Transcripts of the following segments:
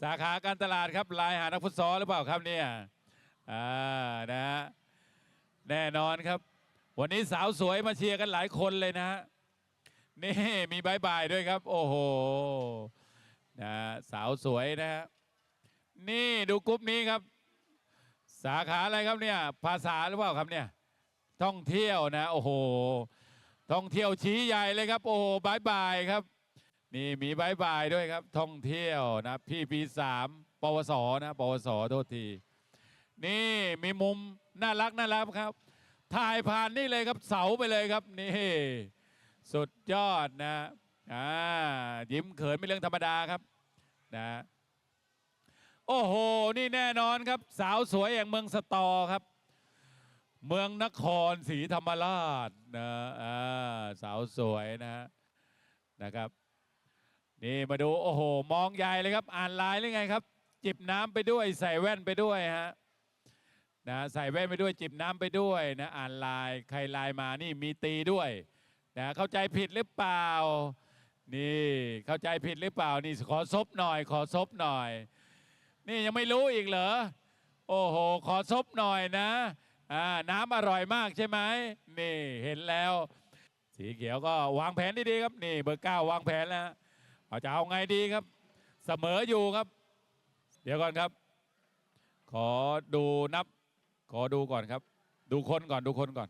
สาขาการตลาดครับลายหานักฟุตซอลหรือเปล่าครับเนี่ยอ่านะฮะแน่นอนครับ วันนี้สาวสวยมาเชียร์กันหลายคนเลยนะฮะนี่มีบายบายด้วยครับ โอ้โหนะสาวสวยนะฮะนี่ดูกรุ๊ปนี้ครับ สาขาอะไรครับเนี่ยภาษาหรือเปล่าครับเนี่ยท่องเที่ยวนะ โอ้โหท่องเที่ยวชี้ใหญ่เลยครับ โอ้บายบายครับ นี่มีบายบายด้วยครับ ท่องเที่ยวนะพี่ปีสามปวสนะปวสโทษที นี่มีมุมน่ารักน่ารักครับ ถ่ายผ่านนี่เลยครับเสาไปเลยครับนี่สุดยอดนะอ่ายิ้มเขินไม่เรื่องธรรมดาครับนะโอ้โห นี่แน่นอนครับ สาวสวยอย่างเมืองสตอครับ เมืองนครศรีธรรมราชนะอ่าสาวสวยนะฮะนะครับ นี่มาดูโอ้โห มองใหญ่เลยครับ อ่านลน์หรือไงครับ จิบน้ำไปด้วย ใส่แว่นไปด้วยฮะนะใส่แว่นไปด้วย จิบน้ำไปด้วยนะอ่านลน์ใครลน์มานี่มีตีด้วยนะเข้าใจผิดหรือเปล่า นี่เข้าใจผิดหรือเปล่านี่ขอซบหน่อย ขอซบหน่อย นี่ยังไม่รู้อีกเหรอโอ้โห ขอซบหน่อยนะอ่าน้ำอร่อยมากใช่ไหมนี่เห็นแล้ว สีเขียวก็วางแผนดีๆครับนี่เบอร์เก้าวางแผนแล้ว เอาจะเอาไงดีครับ เสมออยู่ครับ เดี๋ยวก่อนครับ ขอดูนับ ขอดูก่อนครับ ดูคนก่อนดูคนก่อน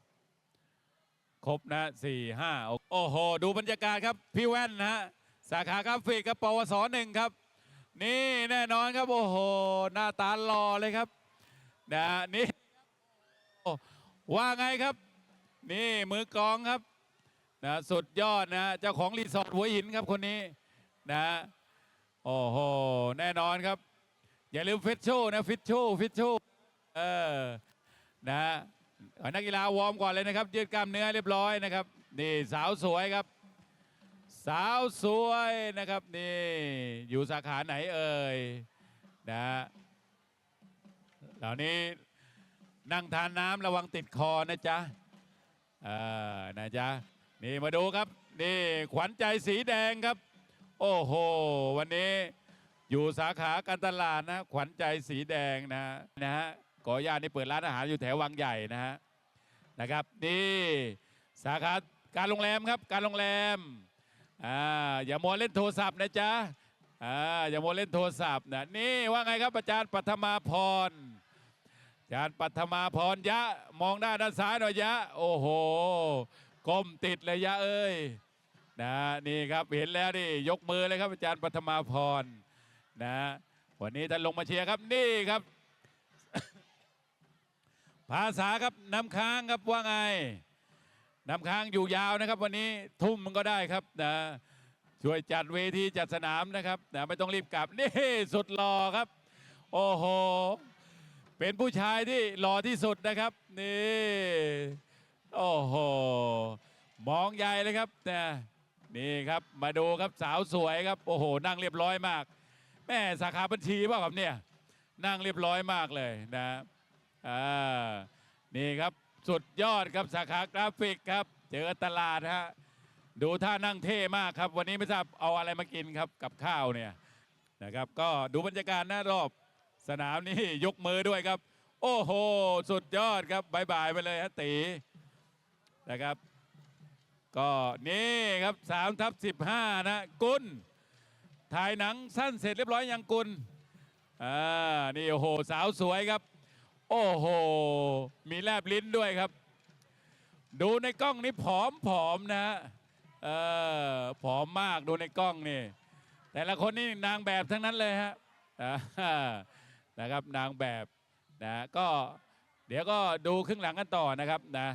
ครบนะสี่ห้าโอ้โห ดูบรรยากาศครับ พี่แว่นนะฮะสาขากราฟิกครับปวสหนึ่งครับ นี่แน่นอนครับ โอ้โห หน้าตาหล่อเลยครับนะนี่ว่าไงครับ นี่มือกองครับนะสุดยอดนะเจ้าของรีสอร์ทหัวหินครับคนนี้ นะโอ้โหแน่นอนครับ อย่าลืมฟิตโชนะฟิตโชฟิตโชเออนะนักกีฬาวอร์มก่อนเลยนะครับ ยืดกล้ามเนื้อเรียบร้อยนะครับนี่สาวสวยครับ สาวสวยนะครับนี่อยู่สาขาไหนเอ่ยนะเหล่านี้นั่งทานน้ำระวังติดคอนะจ๊ะเออนะจ๊ะนี่มาดูครับนี่ขวัญใจสีแดงครับ โอ้โห วันนี้อยู่สาขาการตลาดนะ ขวัญใจสีแดงนะนะฮะก่อย่านี่เปิดร้านอาหารอยู่แถววังใหญ่นะฮะนะครับ นี่สาขาการโรงแรมครับ การโรงแรมอ่าอย่ามัวเล่นโทรศัพท์นะจ๊ะอ่าอย่ามัวเล่นโทรศัพท์นะนี่ว่าไงครับอาจารย์ปัทมาพรอาจารย์ปัทมาพรยะ มองด้าด้านซ้ายหน่อยยะ โอ้โหก้มติดเลยยะเอ้ย นะนี่ครับเห็นแล้วนี่ยกมือเลยครับอาจารย์ปัทมาพรนะวันนี้ท่านลงมาเชียร์ครับนี่ครับ ภาษาครับน้ำค้างครับว่าไงน้ำค้างอยู่ยาวนะครับ วันนี้ทุ่มมันก็ได้ครับนะช่วยจัดเวทีจัดสนามนะครับนะไม่ต้องรีบกลับนี่สุดหล่อครับ โอ้โหเป็นผู้ชายที่หล่อที่สุดนะครับนี่โอ้โหมองใหญ่เลยครับนะ นี่ครับมาดูครับสาวสวยครับโอ้โห นั่งเรียบร้อยมาก แม่สาขาบัญชีเปล่าครับเนี่ยนั่งเรียบร้อยมากเลยนะอ่านี่ครับสุดยอดครับสาขากราฟิกครับ เจอตลาดฮะดูท่านั่งเท่มากครับ วันนี้ไม่ทราบเอาอะไรมากินครับกับข้าวเนี่ยนะครับ ก็ดูบรรยากาศหน้ารอบสนามนี่ยกมือด้วยครับ โอ้โห สุดยอดครับบายบายไปเลยฮะตีนะครับ ก็นี่ครับ3ทับ15 นะกุลถ่ายหนังสั้นเสร็จเรียบร้อยยังกุลอ่านี่โอ้โหสาวสวยครับ โอ้โห มีแลบลิ้นด้วยครับ ดูในกล้องนี่ผอมผอมนะฮะเออผอมมากดูในกล้องนี่ แต่ละคนนี่นางแบบทั้งนั้นเลยฮะนะครับนางแบบนะก็เดี๋ยวก็ดูครึ่งหลังกันต่อนะครับนะ